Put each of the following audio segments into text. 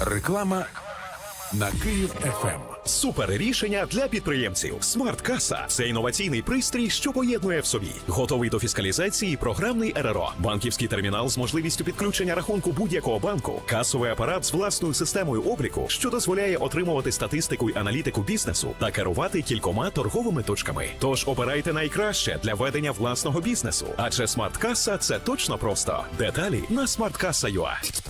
Реклама на Київ Ем. ФМ. Супер рішення для підприємців. Смарт-каса це інноваційний пристрій, що поєднує в собі готовий до фіскалізації програмний РРО, банківський термінал з можливістю підключення рахунку будь-якого банку, касовий апарат з власною системою обліку, що дозволяє отримувати статистику й аналітику бізнесу та керувати кількома торговими точками. Тож обирайте найкраще для ведення власного бізнесу. Адже смарт-каса це точно просто. Деталі на smartkasa.ua.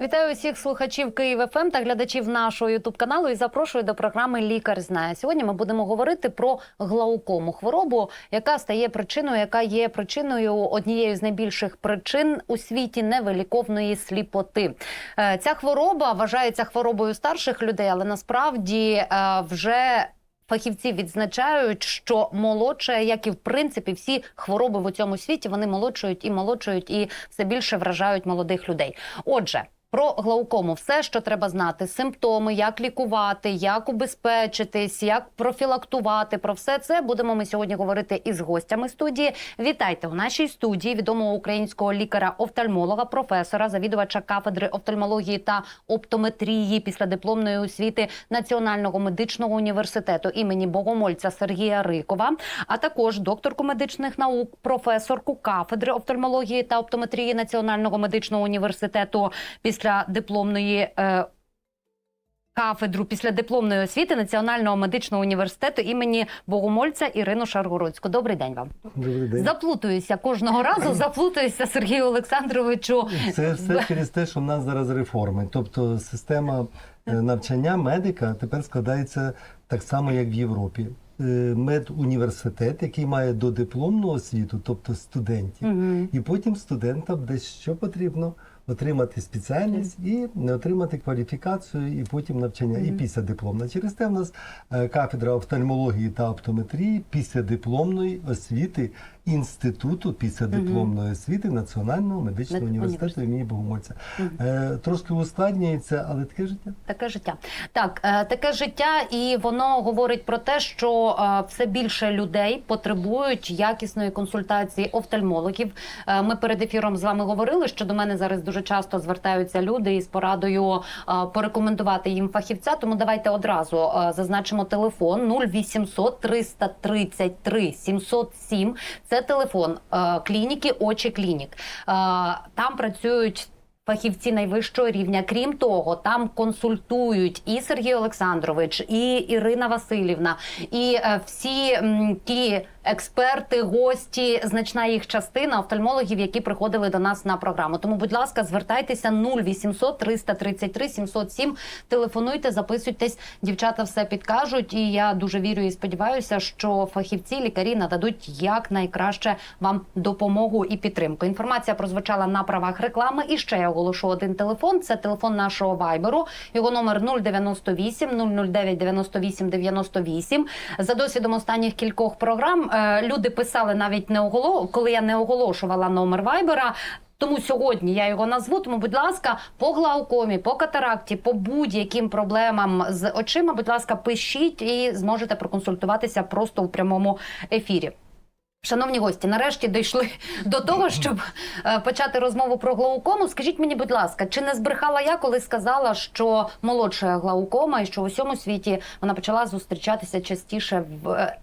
Вітаю усіх слухачів Київ ФМ та глядачів нашого Ютуб каналу і запрошую до програми Лікар знає. Сьогодні ми будемо говорити про глаукому хворобу, яка стає причиною, яка є причиною однією з найбільших причин у світі невиліковної сліпоти. Е, Ця хвороба вважається хворобою старших людей, але насправді е, вже. Фахівці відзначають, що молодше, як і в принципі всі хвороби в цьому світі, вони молодшують і молодшують, і все більше вражають молодих людей. Отже. Про глаукому все, що треба знати: симптоми, як лікувати, як убезпечитись, як профілактувати. Про все це будемо ми сьогодні говорити із гостями студії. Вітайте у нашій студії відомого українського лікаря-офтальмолога, професора, завідувача кафедри офтальмології та оптометрії після дипломної освіти Національного медичного університету імені Богомольця Сергія Рикова, а також докторку медичних наук, професорку кафедри офтальмології та оптометрії Національного медичного університету після дипломної. Е, Кафедру після дипломної освіти Національного медичного університету імені Богомольця Ірину Шаргородську. Добрий день вам. Добрий день. Заплутуюся кожного разу. Заплутуюся Сергію Олександровичу. Це все через те, що в нас зараз реформи. Тобто система е, навчання медика тепер складається так само, як в Європі. Е, Медуніверситет, який має додипломну освіту, тобто студентів, Мгм. і потім студентам десь що потрібно отримати спеціальність і отримати кваліфікацію, і потім навчання, і після дипломна. Через те в нас е, кафедра офтальмології та оптометрії після дипломної освіти інституту після дипломної освіти Національного медичного університету імені Богомольця. Е, Трошки ускладнюється, але таке життя. Таке життя. Так, е, таке життя, і воно говорить про те, що е, все більше людей потребують якісної консультації офтальмологів. Е, Ми перед ефіром з вами говорили, що до мене зараз дуже часто звертаються люди із порадою е, порекомендувати їм фахівця. Тому давайте одразу е, зазначимо телефон 0800 333 707. Це телефон е, клініки Очі Клінік. Е, Там працюють. Фахівці найвищого рівня. Крім того, там консультують і Сергій Олександрович, і Ірина Васильівна, і е, всі ті експерти, гості, значна їх частина офтальмологів, які приходили до нас на програму. Тому, будь ласка, звертайтеся 0800 333 707, телефонуйте, записуйтесь. Дівчата все підкажуть. І я дуже вірю і сподіваюся, що фахівці, лікарі нададуть якнайкраще вам допомогу і підтримку. Інформація прозвучала на правах реклами. І ще я оголошу один телефон. Це телефон нашого вайберу. Його номер 098 009 98 98. За досвідом останніх кількох програм люди писали навіть не оголо, коли я не оголошувала номер вайбера. Тому сьогодні я його назву. Тому, будь ласка, по глаукомі, по катаракті, по будь-яким проблемам з очима, будь ласка, пишіть і зможете проконсультуватися просто у прямому ефірі. Шановні гості, нарешті дійшли до того, щоб е, почати розмову про глаукому. Скажіть мені, будь ласка, чи не збрехала я, коли сказала, що молодша глаукома і що в усьому світі вона почала зустрічатися частіше в е,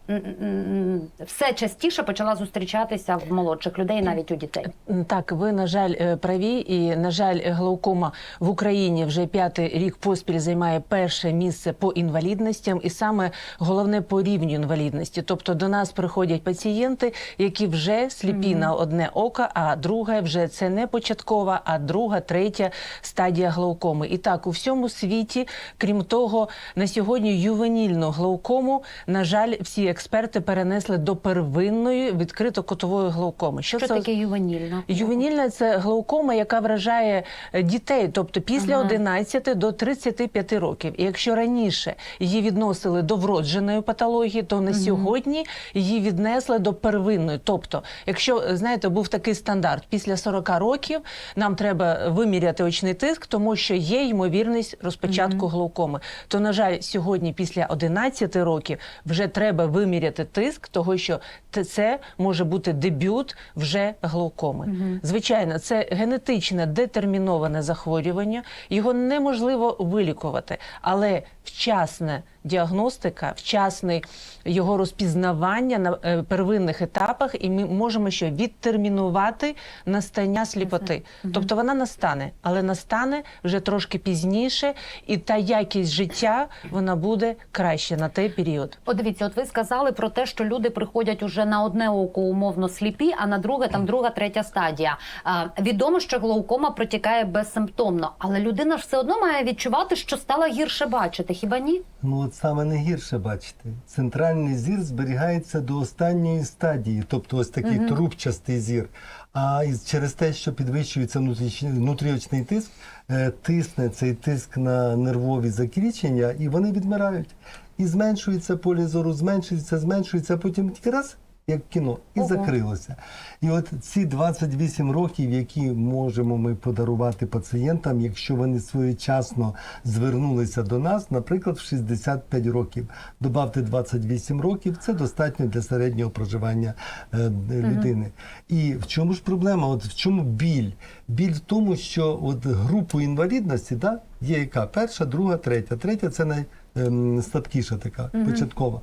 все частіше почала зустрічатися в молодших людей, навіть у дітей. Так, ви на жаль е, праві, і на жаль, глаукома в Україні вже п'ятий рік поспіль займає перше місце по інвалідностям, і саме головне по рівню інвалідності. Тобто до нас приходять пацієнти, які вже сліпі на одне око, а друге вже це не початкова, а друга, третя стадія глаукоми. І так, у всьому світі, крім того, на сьогодні ювенільну глаукому, на жаль, всі експерти перенесли до первинної відкрито-котової глаукоми. Що таке ювенільна? Ювенільна це глаукома, яка вражає дітей, тобто після Ага. 11 до 35 років. І якщо раніше її відносили до вродженої патології, то на сьогодні її віднесли до первинної. Тобто, якщо е, знаєте, був такий стандарт, після 40 років нам треба виміряти очний тиск, тому що є ймовірність розпочатку глаукоми. То, на жаль, сьогодні, після 11 років, вже треба виміряти тиск, того що це може бути дебют вже глаукоми. Звичайно, це генетичне детерміноване захворювання, його неможливо вилікувати, але вчасна діагностика, вчасне його розпізнавання на е, первинних етапах, і ми можемо що відтермінувати настання сліпоти. Тобто вона настане, але настане вже трошки пізніше, і та якість життя вона буде краще на той період. От дивіться, от ви сказали про те, що люди приходять уже на одне око умовно сліпі, а на друге там друга, третя стадія. А, відомо, що глаукома протікає безсимптомно, але людина ж все одно має відчувати, що стала гірше бачити. Хіба ні? Ну от саме не гірше бачите. Центральний зір зберігається до останньої стадії, тобто ось такий трубчастий зір. А через те, що підвищується внутрішній внутріочний тиск, е, тисне цей тиск на нервові закрічення, і вони відмирають. І зменшується поле зору, зменшується, зменшується, а потім тільки раз. Як кіно, і Ого. закрилося. І от ці 28 років, які можемо ми подарувати пацієнтам, якщо вони своєчасно звернулися до нас, наприклад, в 65 років. Добавте 28 років, це достатньо для середнього проживання е, людини. І в чому ж проблема? От в чому біль? Біль в тому, що от групу інвалідності да, є яка? Перша, друга, третя. Третя це найслабкіша така, початкова.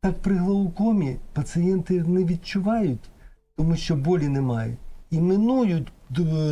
Так при глаукомі пацієнти не відчувають, тому що болі немає. І минують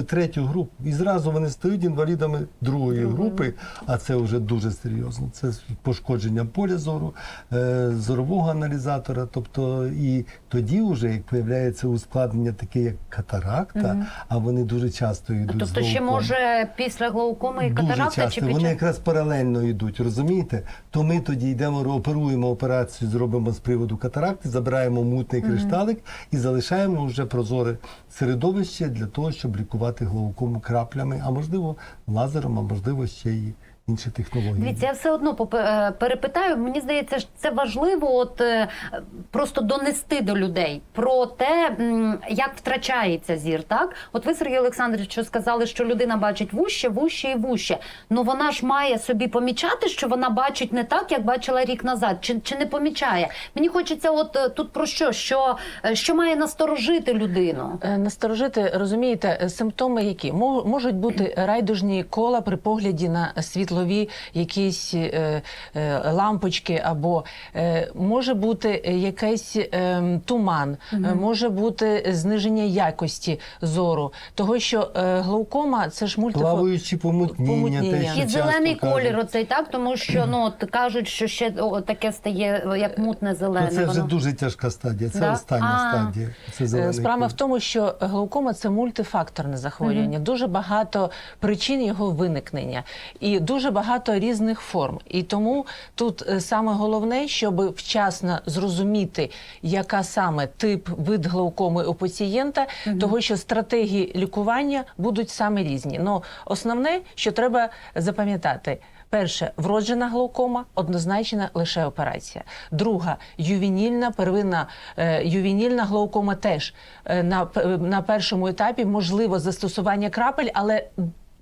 третю групу. І зразу вони стають інвалідами другої групи, а це вже дуже серйозно. Це пошкодження поля зору, е, зорового аналізатора. Тобто, і тоді, вже, як появляється ускладнення, таке як катаракта, а вони дуже часто йдуть. з Тобто ще може після глаукоми і Дуже часто. чи під Вони якраз паралельно йдуть, розумієте? То ми тоді йдемо, оперуємо операцію, зробимо з приводу катаракти, забираємо мутний кришталик і залишаємо вже прозоре середовище для того, щоб лікувати глаукому краплями, а можливо лазером, а можливо ще й інші технології. Дивіться, я все одно е, перепитаю. Мені здається, що це важливо, от е, просто донести до людей про те, як втрачається зір. Так, от ви, Сергій Олександрович, що сказали, що людина бачить вуще, вуще і вуще. Ну вона ж має собі помічати, що вона бачить не так, як бачила рік назад, чи, чи не помічає. Мені хочеться, от е, тут про що? Що, що має насторожити людину? Насторожити, розумієте, симптоми які Мо- можуть бути райдужні кола при погляді на світлові якісь е, е, лампочки, або е, може бути якийсь е, туман, е, може бути зниження якості зору, того що е, глаукома це ж мультифо... Плаваючі помутніння, Помутніння. те, І зелений колір, оцей так, тому що ну от кажуть, що ще о, таке стає як мутне зелене. То це вже воно. дуже тяжка стадія. Це Да? остання А. стадія. Це Е, Справа колір. в тому, що глаукома це мультифакторне захворювання, дуже багато причин його виникнення і дуже багато різних форм. І тому тут е, саме головне, щоб вчасно зрозуміти, яка саме тип вид глаукоми у пацієнта, того що стратегії лікування будуть саме різні. Ну основне, що треба запам'ятати. Перше, вроджена глаукома, однозначно лише операція. Друга ювенільна, первинна е, ювенільна глаукома теж е, на, на першому етапі можливо застосування крапель, але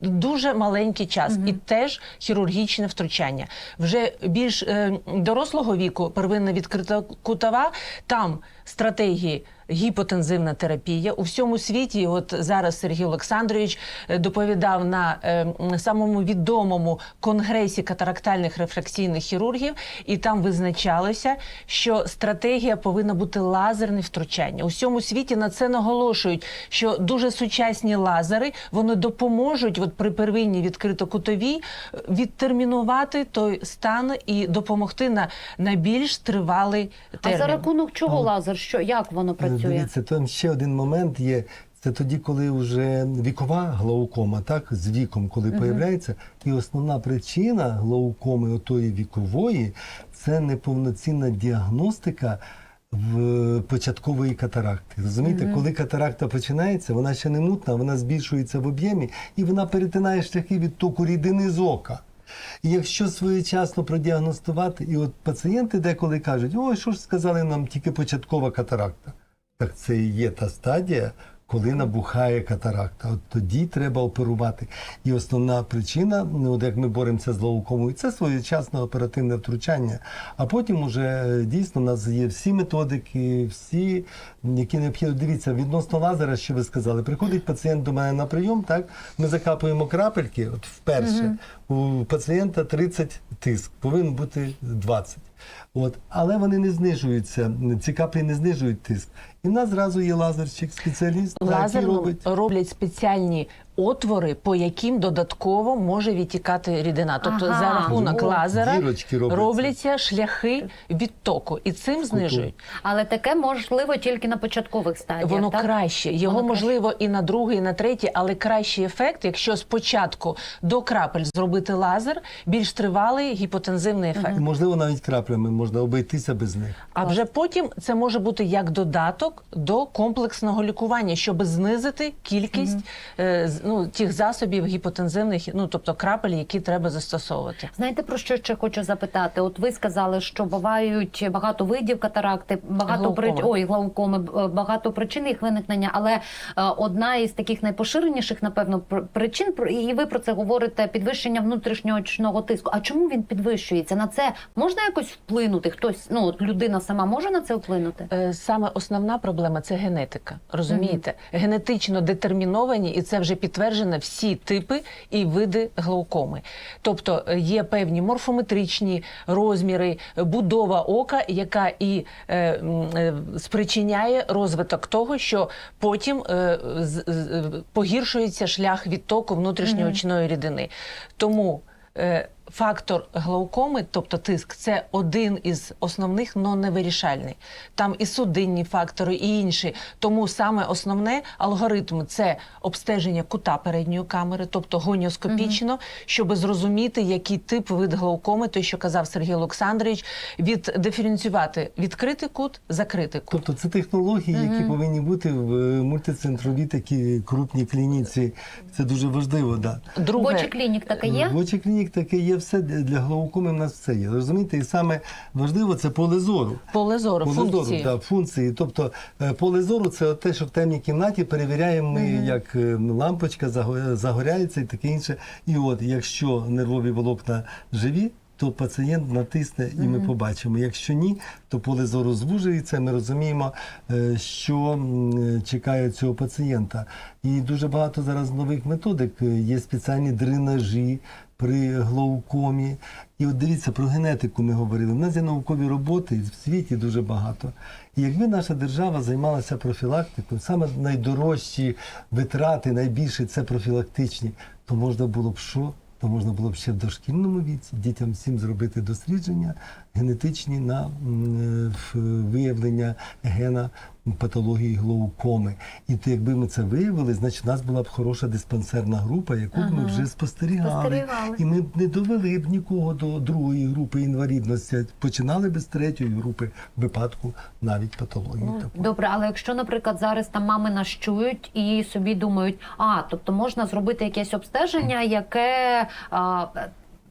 Дуже маленький час і теж хірургічне втручання. Вже більш е, дорослого віку, первинна відкрита кутова, там стратегії Гіпотензивна терапія у всьому світі. От зараз Сергій Олександрович е, доповідав на е, самому відомому конгресі катарактальних рефракційних хірургів, і там визначалося, що стратегія повинна бути лазерне втручання. У всьому світі на це наголошують, що дуже сучасні лазери вони допоможуть, от при первинній відкритокутовій, е, відтермінувати той стан і допомогти на, на більш тривалий А за рахунок чого лазер? Що як воно працює? Дивіться, там ще один момент є. Це тоді, коли вже вікова глаукома, так, з віком, коли появляється, і основна причина глаукоми отої вікової це неповноцінна діагностика в початкової катаракти. Розумієте, коли катаракта починається, вона ще не мутна, вона збільшується в об'ємі і вона перетинає шляхи відтоку рідини з ока. Якщо своєчасно продіагностувати, і от пацієнти деколи кажуть, ой, що ж сказали нам тільки початкова катаракта. Так це і є та стадія, коли набухає катаракта. От тоді треба оперувати. І основна причина, ну, от як ми боремося з глаукомою, це своєчасне оперативне втручання. А потім уже е, дійсно у нас є всі методики, всі, які необхідно. Дивіться, відносно лазера, що ви сказали, приходить пацієнт до мене на прийом, так ми закапуємо крапельки, от вперше. У пацієнта 30 тиск, повинен бути 20. От, але вони не знижуються, ці каплі не знижують тиск. І в нас зразу є лазерчик, спеціаліст, Лазер який робить. роблять спеціальні отвори, по яким додатково може відтікати рідина. Тобто Ага. за рахунок О, лазера робляться. шляхи відтоку, і цим знижують. Але таке можливо тільки на початкових стадіях. Воно так? краще. Його Воно можливо і на другий, і на третій, але кращий ефект, якщо спочатку до крапель зробити лазер, більш тривалий гіпотензивний ефект. Можливо, навіть краплями можна обійтися без них. А вже потім це може бути як додаток до комплексного лікування, щоб знизити кількість з- ну, тих засобів гіпотензивних, ну тобто крапель, які треба застосовувати. Знаєте про що ще хочу запитати? От ви сказали, що бувають багато видів катаракти, багато при... ой, глаукоми, багато причин їх виникнення. Але е, одна із таких найпоширеніших, напевно, пр- причин пр- і ви про це говорите: підвищення внутрішнього очного тиску. А чому він підвищується? На це можна якось вплинути? Хтось, ну от людина сама може на це вплинути? Е, Саме основна проблема це генетика. Розумієте, генетично детерміновані, і це вже підтверджено всі типи і види глаукоми. Тобто е, є певні морфометричні розміри, е, будова ока, яка і е, е, спричиняє розвиток того, що потім е, з- з- погіршується шлях відтоку внутрішньоочної рідини. Тому е, фактор глаукоми, тобто тиск, це один із основних, але не вирішальний. Там і судинні фактори, і інші. Тому саме основне алгоритм це обстеження кута передньої камери, тобто гоніоскопічно, щоб зрозуміти, який тип вид глаукоми, той, що казав Сергій Олександрович, віддиференціювати відкритий кут, закритий кут. Тобто це технології, які повинні бути в е, мультицентровій такій крупній клініці. Це дуже важливо. Да. Друге, Бочі клінік таке є? В очі клінік таке є все для глаукоми. В нас все є. Розумієте, і саме важливо це поле зору. поле зору, Поле функції. зору, да, функції. Тобто е, поле зору це те, що в темній кімнаті перевіряємо ми, як е, лампочка заго- загоряється і таке інше. І от, якщо нервові волокна живі. То пацієнт натисне і ми побачимо. Якщо ні, то поле зору звужується. Ми розуміємо, е, що м, чекає цього пацієнта. І дуже багато зараз нових методик. Е, Є спеціальні дренажі при глаукомі. І от дивіться про генетику. Ми говорили. У нас є наукові роботи в світі дуже багато. І якби наша держава займалася профілактикою, саме найдорожчі витрати, найбільше це профілактичні, то можна було б що? То можна було б ще в дошкільному віці дітям всім зробити дослідження генетичні на е, виявлення гена патології глаукоми. І то якби ми це виявили, значить у нас була б хороша диспансерна група, яку б ми вже спостерігали. Спостерігали. І ми б не довели б нікого до другої групи інвалідності, починали б з третьої групи випадку навіть патології. такої. Добре, але якщо, наприклад, зараз там мами нас чують і собі думають, а тобто можна зробити якесь обстеження, яке а,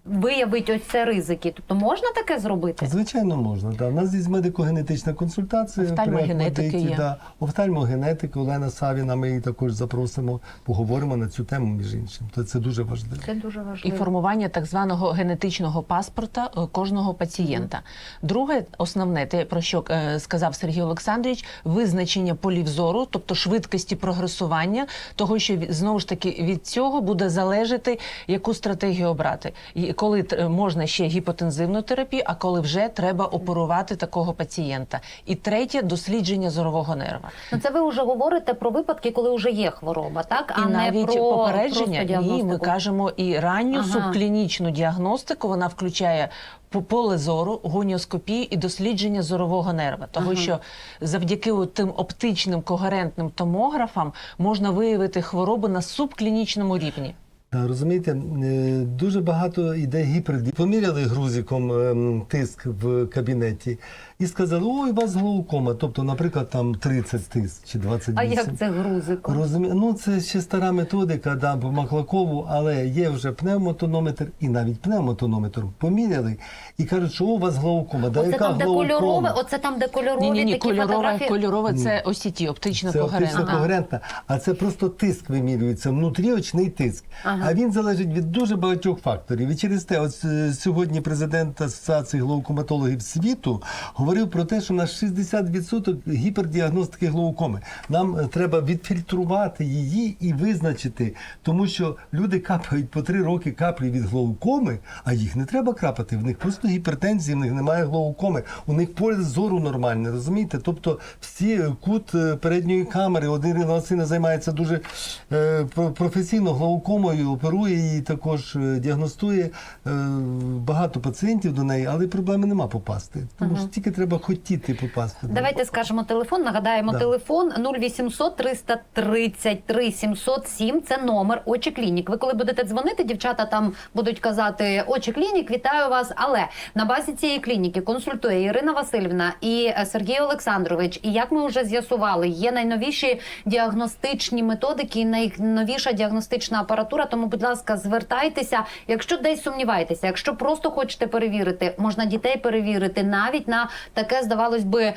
виявить ось це ризики. Тобто можна таке зробити? Звичайно, можна. Да. У нас є медико-генетична консультація. Офтальмогенетики є. Да. Офтальмогенетик Олена Савіна, ми її також запросимо, поговоримо на цю тему, між іншим. То це дуже важливо. Це дуже і формування так званого генетичного паспорта е, кожного пацієнта. Друге, основне, те про що е, сказав Сергій Олександрович, визначення полів зору, тобто швидкості прогресування, того, що знову ж таки від цього буде залежати, яку стратегію обрати, і коли можна ще гіпотензивну терапію, а коли вже треба оперувати такого пацієнта. І третє дослідження зорового нерва. Ну, це ви вже говорите про випадки, коли вже є хвороба, так? І а навіть не про попередження, ні, ми кажемо і ранню Ага. субклінічну діагностику. Вона включає по- поле зору, гоніоскопію і дослідження зорового нерва. Того, Ага. що завдяки тим оптичним когерентним томографам можна виявити хворобу на субклінічному рівні. Та, Розумієте, е, дуже багато іде гіперді. Поміряли грузиком ем, тиск в кабінеті і сказали, ой, у вас глаукома. Тобто, наприклад, там 30 тиск чи 28. А як це грузик? Розумі... Ну, це ще стара методика, да, по Маклакову, але є вже пневмотонометр і навіть пневмотонометр поміряли і кажуть, що у вас глаукома. Да, Оце яка там, де кольорове, оце там, де кольорові Ні, ні, ні, такі кольорова, фотографії. кольорова це осіті, оптично Це оптично когерентна. а це просто тиск вимірюється, внутріочний тиск. Ага. А він залежить від дуже багатьох факторів. І через те, от е, сьогодні президент Асоціації глаукоматологів світу говорив про те, що у нас 60% гіпердіагностики глаукоми. Нам е, треба відфільтрувати її і визначити, тому що люди капають по три роки каплі від глаукоми, а їх не треба крапати. В них просто гіпертензія, в них немає глаукоми, у них поле зору нормальне, розумієте? Тобто всі е, кут е, передньої камери, один Ірина займається дуже е, професійно глаукомою, оперує її, також діагностує е, багато пацієнтів до неї, але проблеми нема попасти. Тому що тільки треба хотіти попасти. Давайте скажемо телефон. Нагадаємо Да. телефон 0800 333 707. Це номер очі клінік. Ви коли будете дзвонити, дівчата там будуть казати очі клінік, вітаю вас. Але на базі цієї клініки консультує Ірина Васильівна і е, Сергій Олександрович. І як ми вже з'ясували, є найновіші діагностичні методики, найновіша діагностична апаратура. Тому, будь ласка, звертайтеся. Якщо десь сумніваєтеся, якщо просто хочете перевірити, можна дітей перевірити навіть на таке, здавалось би, е,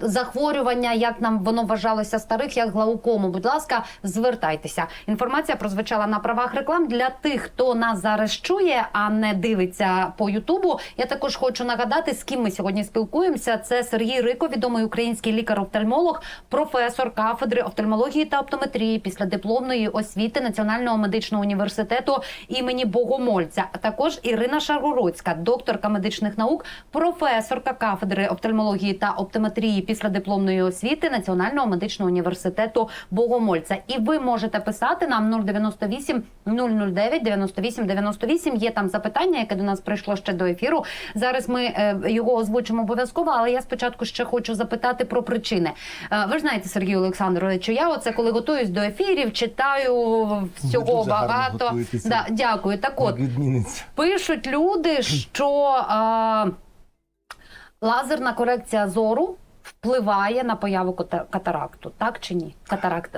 захворювання, як нам воно вважалося старих, як глаукому. Будь ласка, звертайтеся. Інформація прозвучала на правах реклам для тих, хто нас зараз чує, а не дивиться по Ютубу. Я також хочу нагадати, з ким ми сьогодні спілкуємося. Це Сергій Рико, відомий український лікар-офтальмолог, професор кафедри офтальмології та оптометрії після дипломної освіти Національного медичного університету імені Богомольця. А також Ірина Шаргородська, докторка медичних наук, професорка кафедри офтальмології та оптометрії після дипломної освіти Національного медичного університету Богомольця. І ви можете писати нам 098 009 98 98. Є там запитання, яке до нас прийшло ще до ефіру. Зараз ми е, його озвучимо обов'язково, але я спочатку ще хочу запитати про причини. Е, ви ж знаєте, Сергій Олександрович, я оце коли готуюсь до ефірів, читаю всього дуже багато. Да, дякую. Так от пишуть люди, що лазерна корекція зору впливає на появу кота- катаракту, так чи ні? Катаракт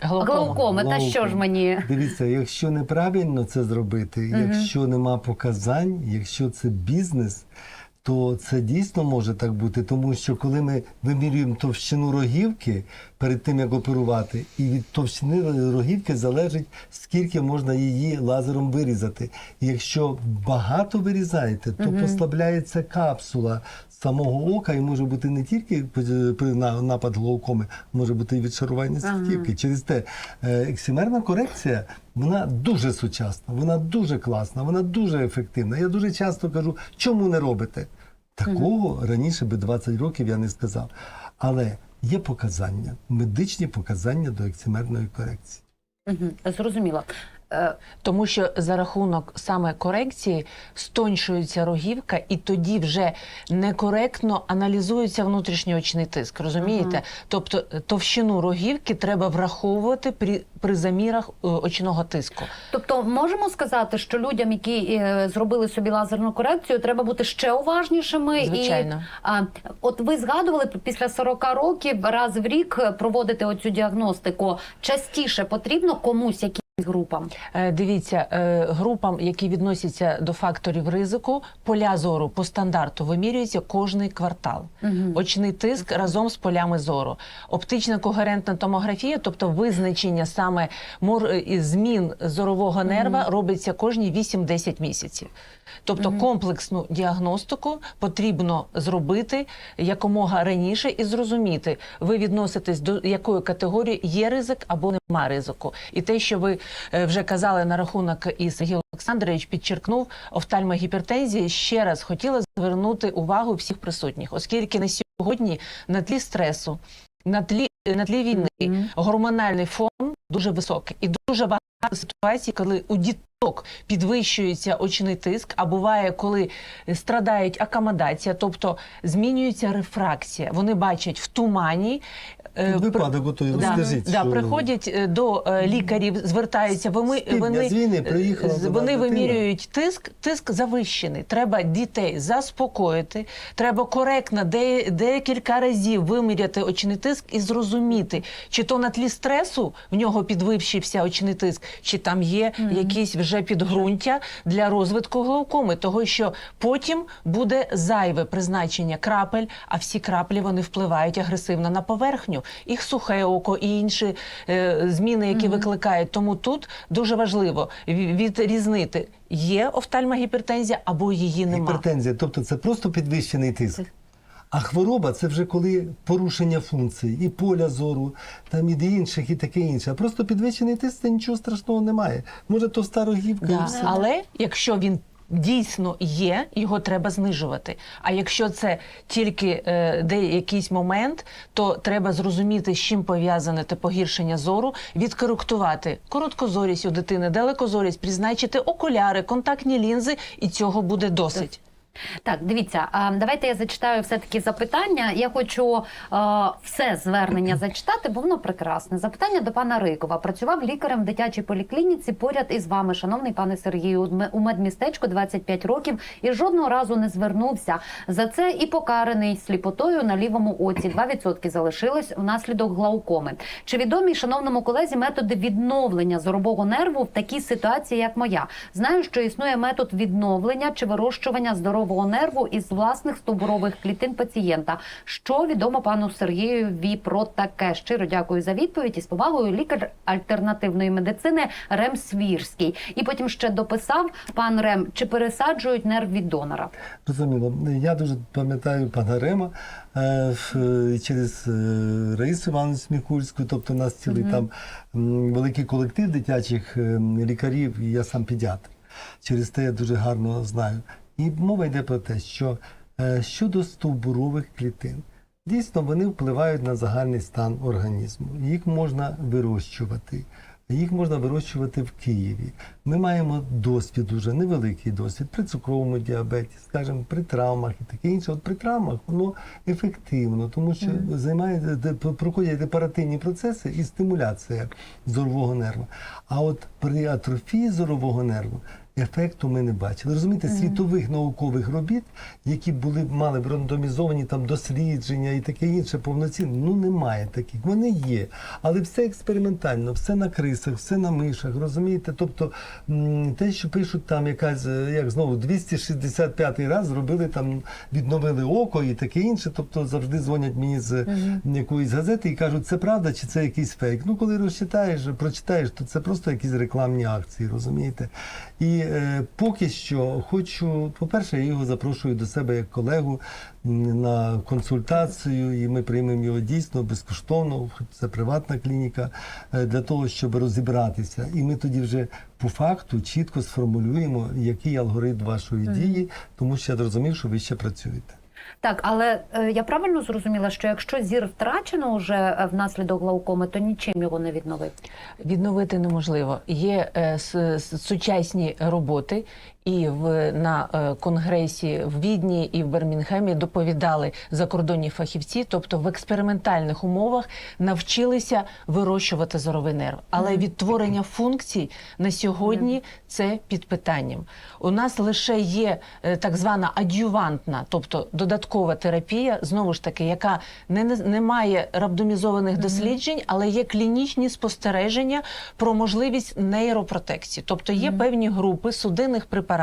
глаукоми. Та що ж мені? Дивіться, якщо неправильно це зробити, якщо нема показань, якщо це бізнес, то це дійсно може так бути, тому що коли ми вимірюємо товщину рогівки перед тим як оперувати, і від товщини рогівки залежить, скільки можна її лазером вирізати. І якщо багато вирізаєте, то послабляється капсула самого ока, і може бути не тільки на- напад глаукоми, може бути і відшарування сітківки. Через те е, ексимерна корекція вона дуже сучасна, вона дуже класна, вона дуже ефективна. Я дуже часто кажу, чому не робите? Такого раніше би 20 років я не сказав. Але є показання, медичні показання до ексимерної корекції. Мгм, Зрозуміло. Е, Тому що за рахунок саме корекції стоншується рогівка, і тоді вже некоректно аналізується внутрішньоочний тиск. Розумієте? Тобто е, товщину рогівки треба враховувати при, при замірах е, очного тиску. Тобто, можемо сказати, що людям, які зробили собі лазерну корекцію, треба бути ще уважнішими. Звичайно. І, а, от ви згадували після 40 років раз в рік проводити оцю діагностику. Частіше потрібно комусь, який групам? Е, Дивіться, е, групам, які відносяться до факторів ризику, поля зору по стандарту вимірюється кожний квартал. Очний тиск разом з полями зору. Оптична когерентна томографія, тобто визначення саме мор... змін зорового нерва, робиться кожні 8-10 місяців. Тобто комплексну діагностику потрібно зробити якомога раніше і зрозуміти, ви відноситесь до якої категорії є ризик або нема ризику. І те, що ви е, вже казали на рахунок і Сергій Олександрович підчеркнув офтальмогіпертензії, ще раз хотіла звернути увагу всіх присутніх, оскільки на сьогодні на тлі стресу, на тлі на тлі війни гормональний фон дуже високий і дуже багато ситуацій, коли у діток підвищується очний тиск, а буває, коли страдають акомодація, тобто змінюється рефракція. Вони бачать в тумані. Е, випадок готовий. Да, Розкажіть, да, що- приходять е, до е, лікарів, звертаються. Вони, вони, з приїхала вони вимірюють тиск, тиск завищений. Треба дітей заспокоїти. Треба коректно де, декілька разів виміряти очний тиск і зрозуміти, чи то на тлі стресу в нього підвищився очний тиск, чи там є якісь вже підґрунтя для розвитку глаукоми, того що потім буде зайве призначення крапель, а всі краплі вони впливають агресивно на поверхню, їх сухе око і інші е, зміни, які викликають. Тому тут дуже важливо відрізнити, є офтальмогіпертензія або її нема. Гіпертензія, тобто це просто підвищений тиск. А хвороба це вже коли порушення функцій і поля зору, там і інших, і таке інше. А просто підвищений тиск, це нічого страшного немає. Може, то старогівка і Да. все. Але якщо він дійсно є, його треба знижувати. А якщо це тільки е, де якийсь момент, то треба зрозуміти, з чим пов'язане те погіршення зору, відкоректувати короткозорість у дитини, далекозорість, призначити окуляри, контактні лінзи, і цього буде досить. Так, дивіться, давайте я зачитаю все-таки запитання. Я хочу все звернення зачитати, бо воно прекрасне. Запитання до пана Рикова. Працював лікарем в дитячій поліклініці поряд із вами, шановний пане Сергію, у медмістечку 25 років і жодного разу не звернувся. За це і покараний сліпотою на лівому оці. 2% залишилось внаслідок глаукоми. Чи відомі шановному колезі методи відновлення зорового нерву в такій ситуації, як моя? Знаю, що існує метод відновлення чи вирощування здорового нерву із власних стовбурових клітин пацієнта. Що відомо пану Сергієві про таке? Щиро дякую за відповідь і з повагою лікар альтернативної медицини Рем Свірський. І потім ще дописав пан Рем, чи пересаджують нерв від донора. Розуміло. Я дуже пам'ятаю пана Рема е, через е, Раїсу Івановну Сміхульську, тобто у нас цілий там великий колектив дитячих е, лікарів, і я сам педіатр. Через те я дуже гарно знаю. І мова йде про те, що е, щодо стовбурових клітин, дійсно вони впливають на загальний стан організму. Їх можна вирощувати. Їх можна вирощувати в Києві. Ми маємо досвід уже невеликий досвід при цукровому діабеті, скажімо, при травмах і таке інше. От при травмах воно ефективно, тому що займає проходять депаративні процеси і стимуляція зорового нерва. А от при атрофії зорового нерву ефекту ми не бачили. Розумієте, світових наукових робіт, які були мали б рандомізовані там дослідження і таке інше повноцінне, ну немає таких. Вони є, але все експериментально, все на крисах, все на мишах. Розумієте? Тобто те, що пишуть там якась, е, як знову 265 раз зробили там, відновили око і таке інше. Тобто завжди дзвонять мені з якоїсь газети і кажуть, це правда чи це якийсь фейк. Ну, коли розчитаєш, прочитаєш, то це просто якісь рекламні акції, розумієте? І е, поки що хочу, по-перше, я його запрошую до себе як колегу на консультацію, і ми приймемо його дійсно безкоштовно. хоч Це приватна клініка, е, для того, щоб розібратися. І ми тоді вже по факту чітко сформулюємо, який алгоритм вашої дії, тому що я зрозумів, що ви ще працюєте. Так, але е, я правильно зрозуміла, що якщо зір втрачено вже е, внаслідок глаукоми, то нічим його не відновити. Відновити неможливо. Є е, с- сучасні роботи, і в на е, конгресі в Відні і в Бермінгемі доповідали закордонні фахівці, тобто в експериментальних умовах навчилися вирощувати зоровий нерв. Але відтворення функцій на сьогодні це під питанням. У нас лише є е, так звана адювантна, тобто додаткова терапія, знову ж таки, яка не, не, має рандомізованих досліджень, але є клінічні спостереження про можливість нейропротекції. Тобто є певні групи судинних препаратів,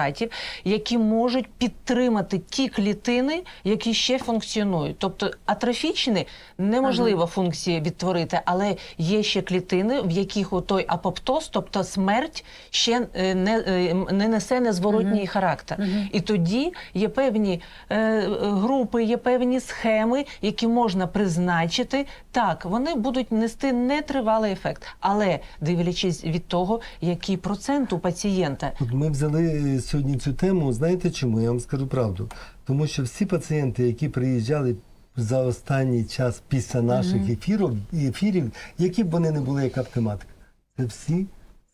які можуть підтримати ті клітини, які ще функціонують. Тобто атрофічні неможливо функції відтворити, але є ще клітини, в яких той апоптоз, тобто смерть, ще е, не, е, не несе незворотній характер. І тоді є певні е, е, групи, є певні схеми, які можна призначити. Так, вони будуть нести нетривалий ефект, але дивлячись від того, який процент у пацієнта. От ми взяли сьогодні цю тему. Знаєте чому? Я вам скажу правду. Тому що всі пацієнти, які приїжджали за останній час після наших ефірів, ефірів, які б вони не були, яка б тематика, це всі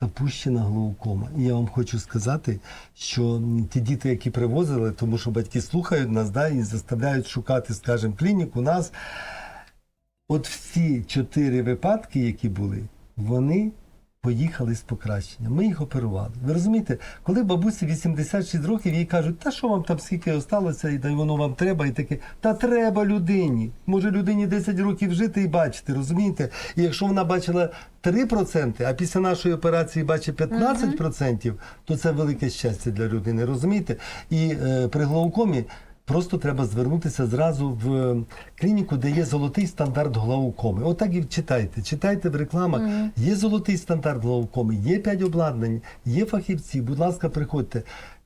запущена глаукома. І я вам хочу сказати, що ті діти, які привозили, тому що батьки слухають нас, да, і заставляють шукати, скажімо, клініку, нас. От всі чотири випадки, які були, вони поїхали з покращенням. Ми їх оперували. Ви розумієте, коли бабусі 86 років, їй кажуть, та що вам там скільки осталося, і та воно вам треба, і таке, та треба людині. Може людині 10 років жити і бачити, розумієте? І якщо вона бачила 3%, а після нашої операції бачить 15%, то це велике щастя для людини, розумієте? І е, при глаукомі Просто треба звернутися зразу в е, клініку, де є золотий стандарт глаукоми. Отак і читайте. Читайте в рекламах. Є золотий стандарт глаукоми, є п'ять обладнань, є фахівці. Будь ласка, приходьте.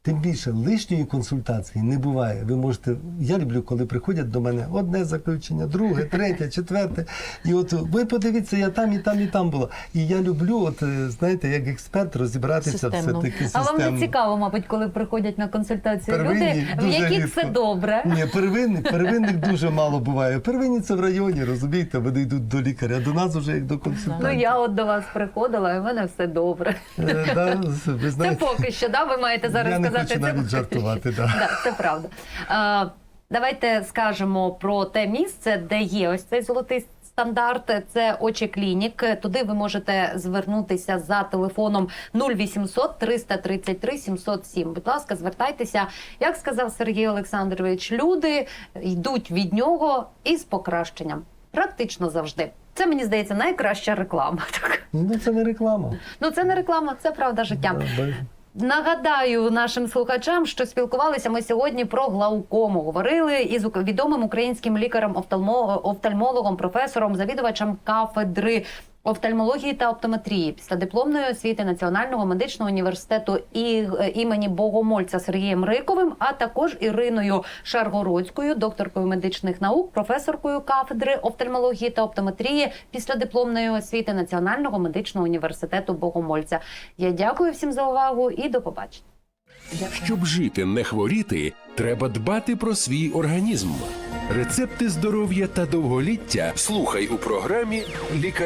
Тим більше лишньої консультації не буває. Ви можете. Я люблю, коли приходять до мене одне заключення, друге, третє, четверте. І от ви подивіться, я там і там, і там була. І я люблю, от е, знаєте, як експерт, розібратися Системно. все таки А вам не цікаво, мабуть, коли приходять на консультацію Первинні люди, в яких рідко. все добре. Ні, первинних, первинних дуже мало буває. Первинні це в районі, розумієте, вони йдуть до лікаря, а до нас вже як до Ну я от до вас приходила, і в мене все добре. Е, да, ви Це поки що, да? Ви маєте зараз не сказати хочу це. жартувати. Да. Да, це правда. Е, давайте скажемо про те місце, де є ось цей золотий стандарт. Це очі клінік. Туди ви можете звернутися за телефоном 0800 333 707. Будь ласка, звертайтеся. Як сказав Сергій Олександрович, люди йдуть від нього із покращенням. Практично завжди. Це мені здається найкраща реклама. Так. Ну це не реклама. Ну це не реклама, це правда життя. Нагадаю нашим слухачам, що спілкувалися ми сьогодні про глаукому. Говорили із відомим українським лікарем-офтальмологом, професором, завідувачем кафедри офтальмології та оптометрії після дипломної освіти Національного медичного університету і, е, імені Богомольця Сергієм Риковим, а також Іриною Шаргородською, докторкою медичних наук, професоркою кафедри офтальмології та оптометрії після дипломної освіти Національного медичного університету Богомольця. Я дякую всім за увагу і до побачення. Щоб жити, не хворіти, треба дбати про свій організм. Рецепти здоров'я та довголіття слухай у програмі Лікар